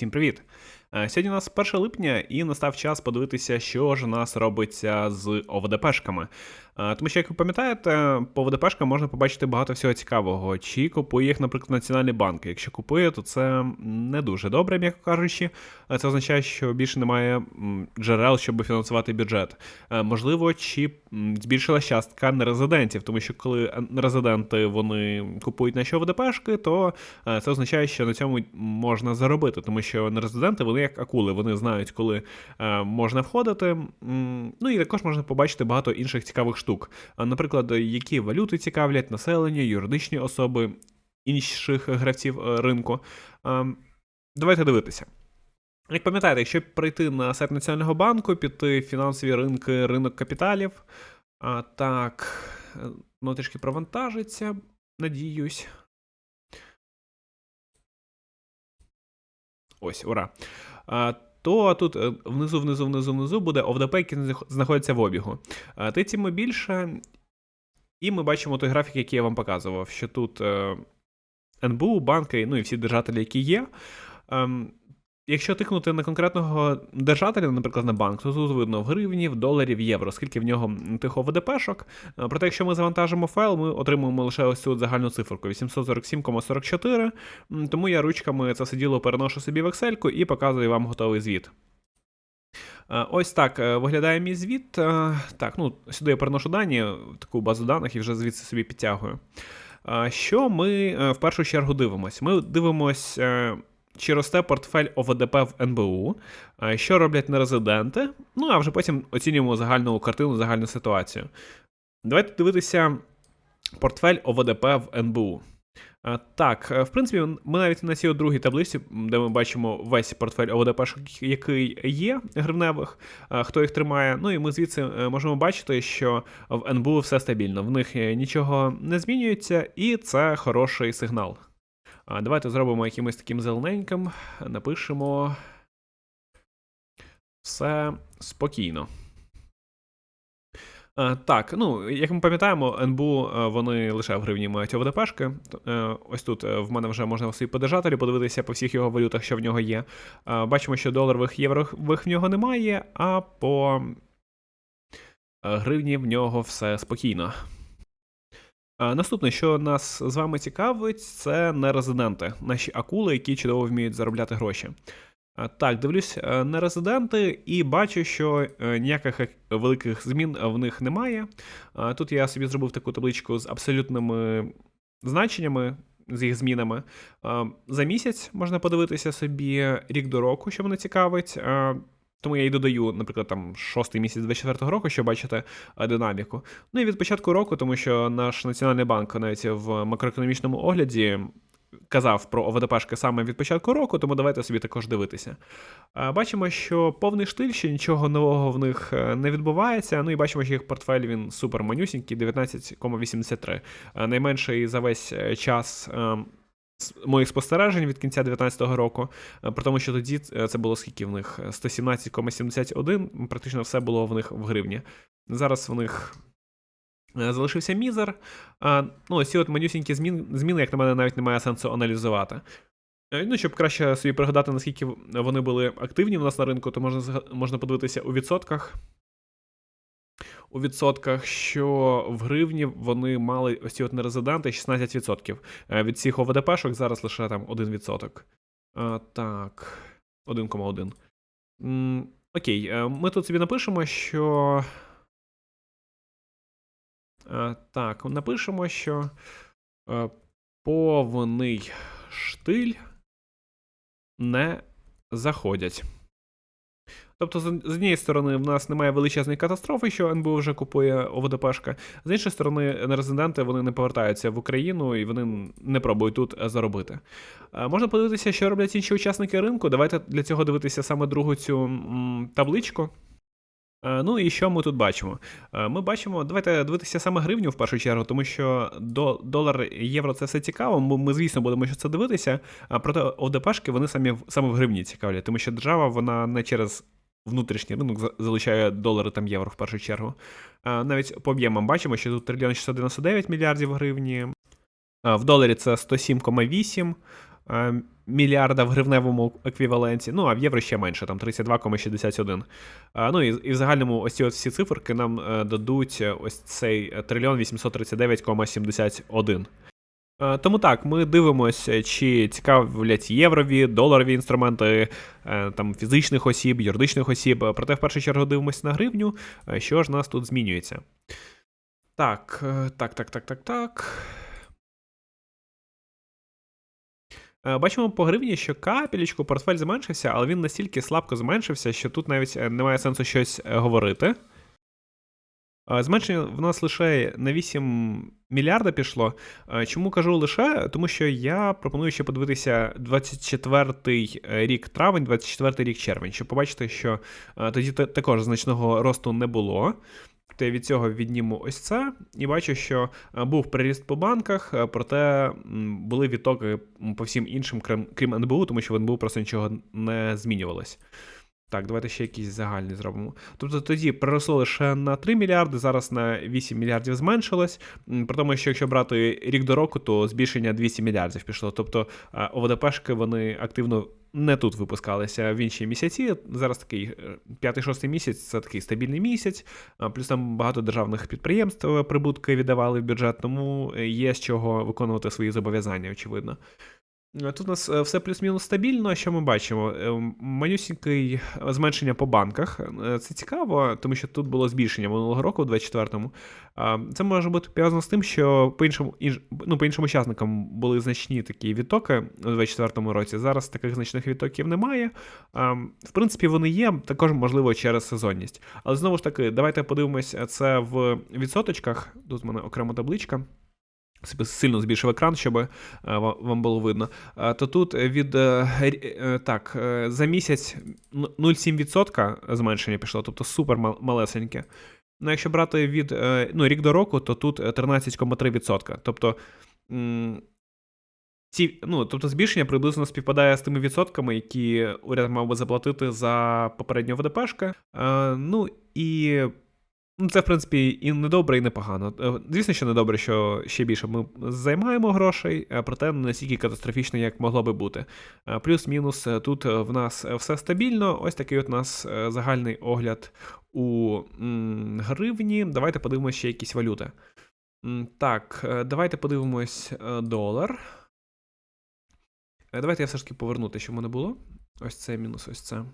Всім привіт! Е, Сьогодні у нас 1 липня, і настав час подивитися, що ж у нас робиться з ОВДПшками. Е, Тому що, як ви пам'ятаєте, по ОВДПшкам можна побачити багато всього цікавого. Чи купує їх, наприклад, Національний банк. Якщо купує, то це не дуже добре, м'яко кажучи. Е, Це означає, що більше немає джерел, щоб фінансувати бюджет. Е, Можливо, чи м, збільшилась частка нерезидентів, тому що коли нерезиденти вони купують наші ОВДПшки, то е, це означає, що на цьому можна заробити, тому що нерезиденти вони як акули, вони знають, коли можна входити. Ну і також можна побачити багато інших цікавих штук. А, Наприклад, які валюти цікавлять населення, юридичні особи інших гравців е, ринку. Е, Давайте дивитися. Як пам'ятаєте, якщо прийти на сайт Національного банку, піти в фінансові ринки, ринок капіталів, а, так, е, ну трішки провантажиться, надіюсь. Ось, ура. А, то тут е, внизу, внизу, внизу, внизу буде ОВДП, який знаходиться в обігу. Ти цим більше, і ми бачимо той графік, який я вам показував, що тут е, НБУ, банки, ну і всі держателі, які є. Якщо тикнути на конкретного держателя, наприклад, на банк, то тут видно в гривні, в доларі, в євро, скільки в нього тих ОВДПшок. Е, Проте, якщо ми завантажимо файл, ми отримуємо лише ось цю загальну циферку 847,44. Тому я ручками це все діло переношу собі в Excel і показую вам готовий звіт. Е, Ось так е, виглядає мій звіт. Так, ну сюди я переношу дані, в таку базу даних і вже звідси собі підтягую. Що ми в першу чергу дивимося? Ми дивимося, чи росте портфель ОВДП в НБУ, е, що роблять нерезиденти, ну а вже потім оцінюємо загальну картину, загальну ситуацію. Давайте дивитися портфель ОВДП в НБУ. Е, Так, е, в принципі, ми навіть на цій другій таблиці, де ми бачимо весь портфель ОВДП, який є гривневих, хто їх тримає. Ну і ми звідси можемо бачити, що в НБУ все стабільно, в них нічого не змінюється, і це хороший сигнал. А, Давайте зробимо якимось таким зелененьким, напишемо все спокійно. Так, ну, як ми пам'ятаємо, НБУ е, вони лише в гривні мають ОВДПшки. Е, Ось тут е, в мене вже можна свій подержателі подивитися по всіх його валютах, що в нього є. Бачимо, що доларових єврових в нього немає, а по гривні в нього все спокійно. Е, Наступне, що нас з вами цікавить, це нерезиденти, наші акули, які чудово вміють заробляти гроші. Е, Так, дивлюсь е, нерезиденти і бачу, що ніяких великих змін в них немає. Тут я собі зробив таку табличку з абсолютними значеннями, з їх змінами. За місяць можна подивитися собі рік до року, що мене цікавить. Тому я і додаю, наприклад, там шостий місяць 24 року, щоб бачити е, динаміку. Ну і від початку року, тому що наш національний банк навіть в макроекономічному огляді казав про ОВДПшки саме від початку року, тому давайте собі також дивитися. Е, Бачимо, що повний штиль, ще нічого нового в них е, не відбувається. Ну і бачимо, що їх портфель він супер манюсінький, 19,83. Е, Найменший за весь час. Моїх спостережень від кінця 2019 року, е, при тому, що тоді е, це було скільки в них 117,71, практично все було в них в гривні. Зараз в них е, залишився мізер. Ну, ось ці от манюсінькі змін, зміни, як на мене, навіть немає сенсу аналізувати. Ну, щоб краще собі пригадати, наскільки вони були активні в нас на ринку, то можна, можна подивитися у відсотках. У відсотках, що в гривні вони мали ось ці от нерезиденти 16%. Е, Від всіх ОВДПшок зараз лише там 1%. А, так, 1,1. М, Окей, е, ми тут собі напишемо, що. Е, Так, напишемо, що е, повний штиль не заходять. Тобто, з однієї сторони, в нас немає величезної катастрофи, що НБУ вже купує ОВДПшка. З іншої сторони, нерезиденти вони не повертаються в Україну і вони не пробують тут заробити. Е, Можна подивитися, що роблять інші учасники ринку. Давайте для цього дивитися саме другу цю табличку. Е, Ну і що ми тут бачимо? Е, Ми бачимо, давайте дивитися саме гривню в першу чергу, тому що до, долар, євро це все цікаво. Ми, ми звісно, будемо ще це дивитися. А проте ОДПшки вони самі саме в гривні цікавлять, тому що держава вона не через внутрішній ринок залучає долари там євро в першу чергу. Е, Навіть по об'ємам бачимо, що тут трильйон 699 мільярдів гривні. Е, В доларі це 107,8. е, мільярда в гривневому еквіваленті. Ну, а в євро ще менше, там 32,61. Е, ну і, і в загальному ось ці от всі циферки нам дадуть ось цей трильйон 839,71. Е, Тому так, ми дивимося, чи цікавлять єврові, доларові інструменти е, там, фізичних осіб, юридичних осіб. Е, Проте в першу чергу дивимося на гривню, е, що ж нас тут змінюється. Так, е, так, так, так, так, так. Е, Бачимо по гривні, що капелечку портфель зменшився, але він настільки слабко зменшився, що тут навіть е, немає сенсу щось е, говорити. Е, Зменшення в нас лише на 8 мільярда пішло. Е, Чому кажу лише? Тому що я пропоную ще подивитися 24-й рік травень, 24-й рік червень, щоб побачити, що е, тоді також значного росту не було. Я від цього відніму ось це, і бачу, що е, був приріст по банках, е, проте були відтоки по всім іншим, крім НБУ, тому що в НБУ просто нічого не змінювалось. Так, давайте ще якийсь загальний зробимо. Тобто тоді приросло лише на 3 мільярди, зараз на 8 мільярдів зменшилось. При тому, що якщо брати рік до року, то збільшення 200 мільярдів пішло. Тобто е, ОВДПшки вони активно не тут випускалися, в інші місяці. Зараз такий е, п'ятий-шостий місяць це такий стабільний місяць. Плюс там багато державних підприємств е, прибутки віддавали в бюджет, тому е, є з чого виконувати свої зобов'язання, очевидно. Е, Тут у нас е, все плюс-мінус стабільно. Що ми бачимо? Е, Манюсінький зменшення по банках. Це цікаво, тому що тут було збільшення минулого року, у 24-му. Це може бути пов'язано з тим, що по іншим, ну, по іншим учасникам були значні такі відтоки у 24-му році. Зараз таких значних відтоків немає. В принципі, вони є, також можливо через сезонність. Але знову ж таки, давайте подивимось це в відсоточках. Тут в мене окрема табличка. Сильно збільшив екран, щоб е, вам було видно. Е, То тут від е, е, так, за місяць 0,7% зменшення пішло, тобто супер малесеньке. Ну, якщо брати від ну, рік до року, то тут е, 13,3%. Тобто, ці, ну, тобто збільшення приблизно співпадає з тими відсотками, які уряд мав би заплатити за попередню ВДПшка. Ну і Ну, це, в принципі, і не добре, і непогано. Е, Звісно, що не добре, що ще більше ми займаємо грошей, е, проте не настільки катастрофічно, як могло би бути. Е, Плюс-мінус тут в нас все стабільно. Ось такий от у нас загальний огляд у гривні. Давайте подивимося ще якісь валюти. Так, давайте подивимось долар. Давайте я все ж таки поверну те, що в мене було. Ось це мінус ось це.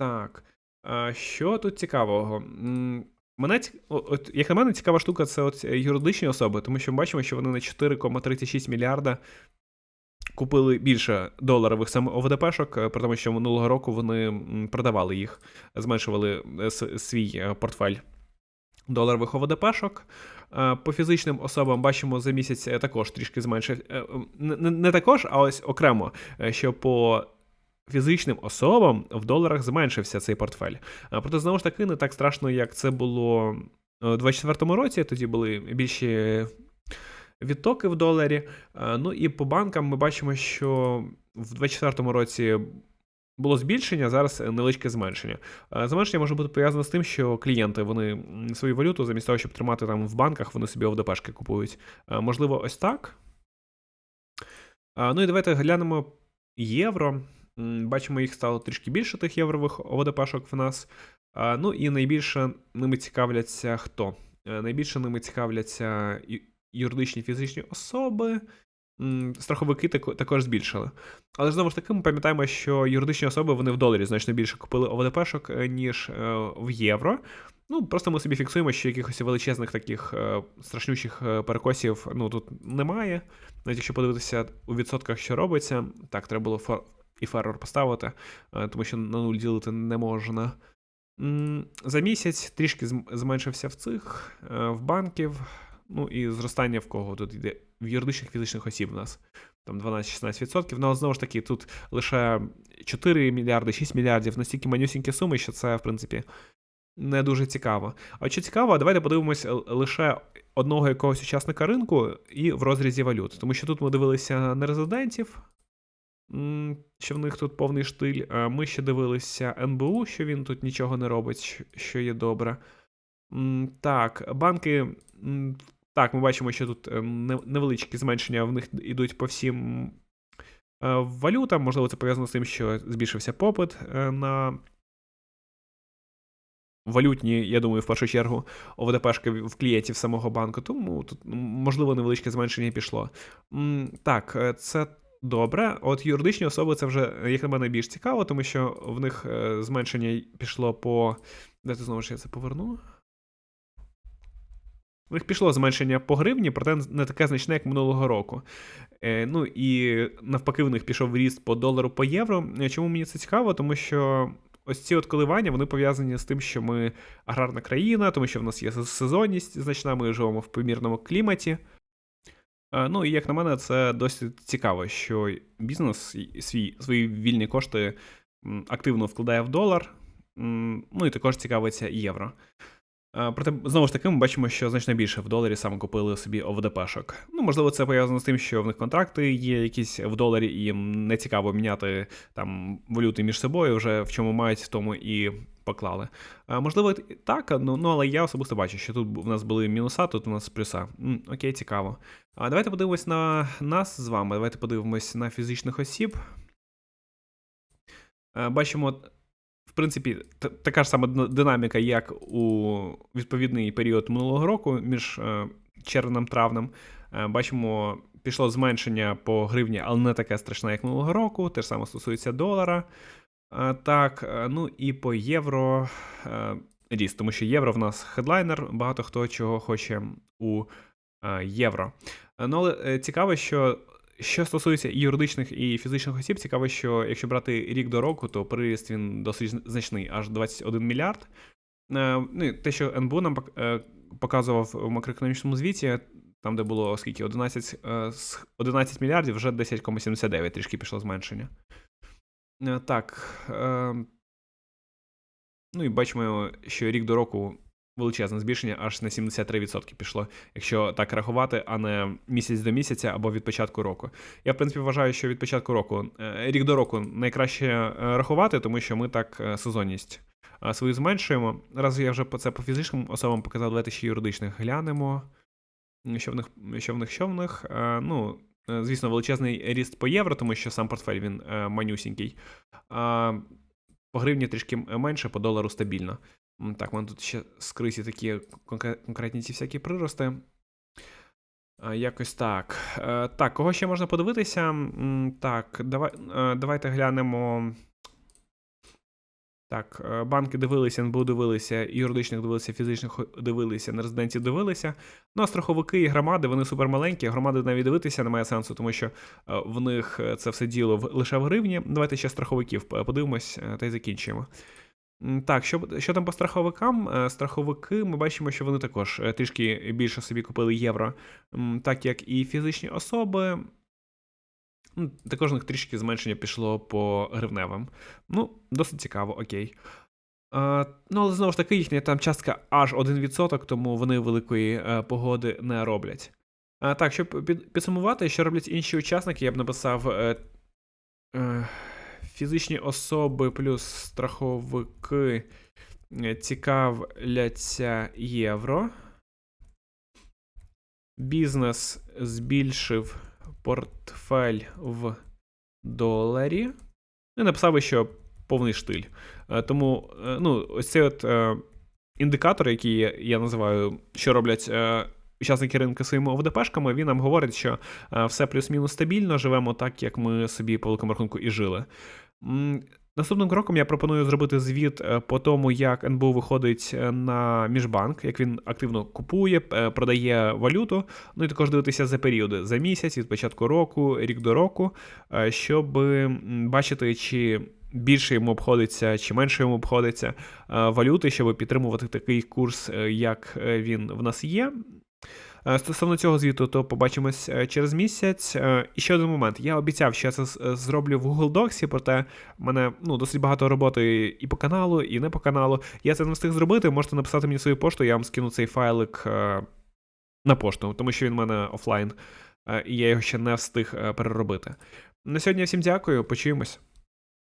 Так. Що тут цікавого? Мене, от, як на мене, цікава штука це от е, юридичні особи, тому що ми бачимо, що вони на 4,36 мільярда купили більше доларових саме ОВДПшок, е, при тому, що минулого року вони продавали їх, зменшували е, свій портфель доларових ОВДПшок. По фізичним особам бачимо за місяць також трішки зменшив. Не, не- також, а ось окремо, що по фізичним особам в доларах зменшився цей портфель. Проте, знову ж таки, не так страшно, як це було е, у 24-му році. Тоді були більші відтоки в доларі. Ну і по банкам ми бачимо, що в 24-му році. Було збільшення, зараз невеличке зменшення. Зменшення може бути пов'язано з тим, що клієнти вони свою валюту, замість того, щоб тримати там в банках, вони собі ОВДПшки купують. Можливо, ось так. Ну і давайте глянемо євро. Бачимо, їх стало трішки більше тих єврових ОВДПшок в нас. Ну і найбільше ними цікавляться хто? Е, Найбільше ними цікавляться юридичні фізичні особи. Страховики також збільшили. Але знову ж таки, ми пам'ятаємо, що юридичні особи вони в доларі значно більше купили ОВДПшок, е, ніж е, в євро. Ну, просто ми собі фіксуємо, що якихось величезних таких страшнючих перекосів ну, тут немає. Навіть якщо подивитися у відсотках, що робиться, так, треба було. І феррор поставити, е, тому що на нуль ділити не можна. За місяць трішки зменшився в цих, е, в банків, ну і зростання в кого тут йде? В юридичних фізичних осіб у нас там 12-16%. Ну, знову ж таки, тут лише 4 мільярди, 6 мільярдів, настільки манюсінькі суми, що це, в принципі, не дуже цікаво. А що цікаво, давайте подивимось лише одного якогось учасника ринку і в розрізі валют. Тому що тут ми дивилися на що в них тут повний штиль. Ми ще дивилися НБУ, що він тут нічого не робить, що є добре. Так, банки. Так, ми бачимо, що тут е, невеличкі зменшення в них йдуть по всім е, валютам. Можливо, це пов'язано з тим, що збільшився попит е, на валютні, я думаю, в першу чергу, ОВДПшки в клієнтів самого банку. Тому тут, можливо, невеличке зменшення пішло. Так, е, це добре. От юридичні особи це вже, як на мене, більш цікаво, тому що в них е, зменшення пішло по. Дайте знову ж я це поверну. В них пішло зменшення по гривні, проте не таке значне, як минулого року. Е, ну і навпаки, в них пішов ріст по долару по євро. Е, Чому мені це цікаво? Тому що ось ці от коливання вони пов'язані з тим, що ми аграрна країна, тому що в нас є сезонність значна, ми живемо в помірному кліматі. Е, Ну і як на мене, це досить цікаво, що бізнес свій, свої вільні кошти активно вкладає в долар, ну і також цікавиться євро. Е, Проте, знову ж таки, ми бачимо, що значно більше в доларі саме купили собі ОВДПшок. Ну, можливо, це пов'язано з тим, що в них контракти є якісь в доларі, і їм не цікаво міняти там валюти між собою, вже в чому мають, в тому і поклали. Е, Можливо, так, ну, ну але я особисто бачу, що тут в нас були мінуса, тут у нас плюса. Окей, цікаво. А давайте подивимось на нас з вами. Давайте подивимось на фізичних осіб. Е, Бачимо, в принципі, така ж сама динаміка, як у відповідний період минулого року між е, червнем травнем. Бачимо, пішло зменшення по гривні, але не таке страшне, як минулого року. Те ж саме стосується долара. Е, Так, е, ну і по євро е, ріст, тому що євро в нас хедлайнер, багато хто чого хоче у євро. Ну, але цікаво, що що стосується і юридичних і фізичних осіб, цікаво, що якщо брати рік до року, то приріст він досить значний, аж 21 мільярд. Ну, те, що НБУ нам показував в макроекономічному звіті, там, де було скільки 11, е, 11 мільярдів, вже 10,79, трішки пішло зменшення. Е, Так. Ну і бачимо, що рік до року величезне збільшення аж на 73% пішло, якщо так рахувати, а не місяць до місяця або від початку року. Я, в принципі, вважаю, що від початку року, е, рік до року найкраще е, рахувати, тому що ми так е, сезонність свою зменшуємо. Раз я вже по це по фізичним особам показав, давайте ще юридичних глянемо. Що в них, що в них, що в них. Ну, звісно, величезний ріст по євро, тому що сам портфель він е, манюсінький. По гривні трішки менше, по долару стабільно. Так, мене тут ще скриті такі конкретні ці всякі прирости. Якось так. Е, Так, кого ще можна подивитися? Так, давай, е, давайте глянемо. Так, е, банки дивилися, НБУ дивилися, юридичних дивилися, фізичних дивилися, нерезидентів дивилися. Ну, а страховики і громади, вони супермаленькі. Громади навіть дивитися немає сенсу, тому що е, в них е, це все діло в, лише в гривні. Давайте ще страховиків подивимось та й закінчимо. Так, що, що там по страховикам? Страховики, ми бачимо, що вони також трішки більше собі купили євро, так як і фізичні особи. Ну, Також у них трішки зменшення пішло по гривневим. Ну, досить цікаво, окей. Е, ну, але знову ж таки, їхня там частка аж 1%, тому вони великої е, погоди не роблять. Е, так, щоб під, підсумувати, що роблять інші учасники, я б написав е, е, фізичні особи плюс страховики е, цікавляться євро. Бізнес збільшив портфель в доларі. І написав що повний штиль. Е, Тому, е, ну, ось цей от е, індикатор, який я, називаю, що роблять учасники ринку своїми ОВДПшками, він нам говорить, що все плюс-мінус стабільно, живемо так, як ми собі по великому рахунку і жили. Наступним кроком я пропоную зробити звіт е, по тому, як НБУ виходить е, на міжбанк, як він активно купує, е, продає валюту. Ну і також дивитися за періоди за місяць від початку року, рік до року, щоб бачити, чи більше йому обходиться, чи менше йому обходиться валюти, щоб підтримувати такий курс, як він в нас є. Е, Стосовно цього звіту, то побачимось е, через місяць. Е, І ще один момент. Я обіцяв, що я це зроблю в Google Docs, проте в мене ну, досить багато роботи і по каналу, і не по каналу. Я це не встиг зробити. Можете написати мені свою пошту, я вам скину цей файлик на пошту, тому що він в мене офлайн, і я його ще не встиг переробити. На сьогодні всім дякую, почуємось.